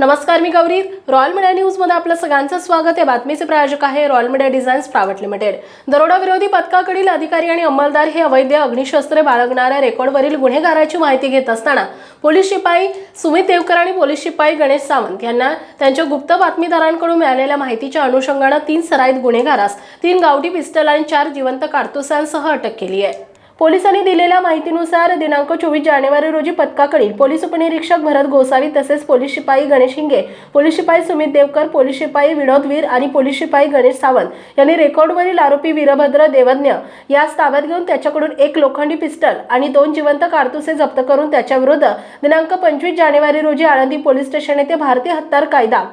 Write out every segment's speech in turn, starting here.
नमस्कार मी Gauri. Royal media न्यूजमध्ये आपलं सगळ्यांचं स्वागत. आहे बातमीचे प्रायोजक आहे royal media designs private limited. दरोडा विरोधी पथकाकडील अधिकारी आणि अंमलदार हे अवैध अग्निशस्त्रे बाळगणाऱ्या रेकॉर्डवरील गुन्हेगाराची माहिती घेत असताना पोलीस शिपाई सुमित देवकर आणि पोलीस शिपाई गणेश सावंत यांना त्यांच्या गुप्त बातमीदारांकडून मिळालेल्या माहितीच्या अनुषंगानं तीन सराईत गुन्हेगारास तीन गावठी पिस्टल आणि चार जिवंत कारतुसांसह अटक केली आहे. पोलिसांनी दिलेल्या माहितीनुसार दिनांक चोवीस जानेवारी रोजी पथकाकडील पोलीस उपनिरीक्षक भरत गोसावी तसेच पोलीस शिपाई गणेश हिंगे पोलीस शिपाई सुमित देवकर पोलीस शिपाई विनोद वीर आणि पोलीस शिपाई गणेश सावंत यांनी रेकॉर्डवरील आरोपी वीरभद्र देवज्ञ यास ताब्यात घेऊन त्याच्याकडून एक लोखंडी पिस्टल आणि दोन जिवंत कारतुसे जप्त करून त्याच्याविरुद्ध दिनांक पंचवीस जानेवारी रोजी आळंदी पोलीस स्टेशन येथे भारतीय हत्यार कायदा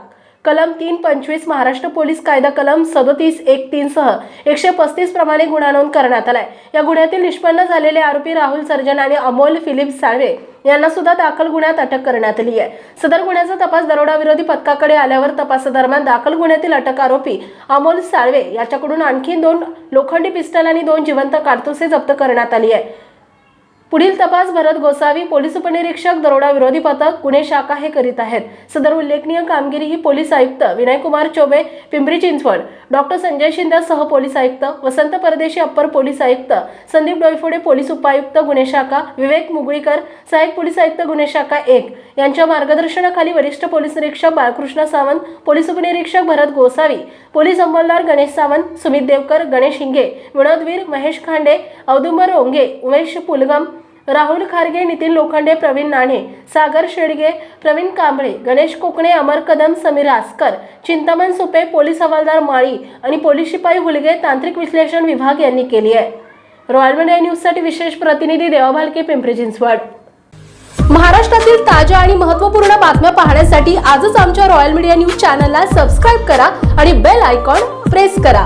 कलम तीन पंचवीस महाराष्ट्र पोलीस कायदा कलम सदतीस एक तीनसह एकशे पस्तीस प्रमाणे गुन्हा नोंद करण्यात आलाय. या गुन्ह्यातील निष्पन्न झालेले आरोपी राहुल सर्जन आणि अमोल फिलिप साळवे यांना सुद्धा दाखल गुन्ह्यात अटक करण्यात आली आहे. सदर गुन्ह्याचा तपास दरोडा विरोधी पथकाकडे आल्यावर तपासादरम्यान दाखल गुन्ह्यातील अटक आरोपी अमोल साळवे याच्याकडून आणखी दोन लोखंडी पिस्टल आणि दोन जिवंत कारतुसे जप्त करण्यात आली आहे. पुढील तपास भरत गोसावी पोलीस उपनिरीक्षक दरोडा विरोधी पथक गुन्हे शाखा हे करीत आहेत. सदर उल्लेखनीय कामगिरी ही पोलीस आयुक्त विनयकुमार चोबे पिंपरी चिंचवड डॉक्टर संजय शिंदे सह पोलीस आयुक्त वसंत परदेशी अप्पर पोलीस आयुक्त संदीप डोईफोडे पोलीस उपायुक्त गुन्हे शाखा विवेक मुगळीकर सहाय्यक पोलीस आयुक्त गुन्हे शाखा एक. यांच्या मार्गदर्शनाखाली वरिष्ठ पोलीस निरीक्षक बाळकृष्ण सावंत पोलीस उपनिरीक्षक भरत गोसावी पोलीस अंमलदार गणेश सावंत सुमित देवकर गणेश हिंगे विनोदवीर महेश खांडे औदुंबर ओंगे उमेश पुलगम राहुल खारगे नितीन लोखंडे प्रवीण नाणे सागर शेडगे प्रवीण कांबळे गणेश कोकणे अमर कदम समीर आसकर चिंतामण सुपे पोलीस हवालदार माळी आणि पोलीस शिपाई हुलगे तांत्रिक विश्लेषण विभाग यांनी केली आहे. रॉयल मीडिया न्यूजसाठी विशेष प्रतिनिधी देवाभालके पिंपरी चिंचवड. महाराष्ट्रातील ताज्या आणि महत्त्वपूर्ण बातम्या पाहण्यासाठी आजच आमच्या रॉयल मीडिया न्यूज चॅनलला सबस्क्राईब करा आणि बेल आयकॉन प्रेस करा.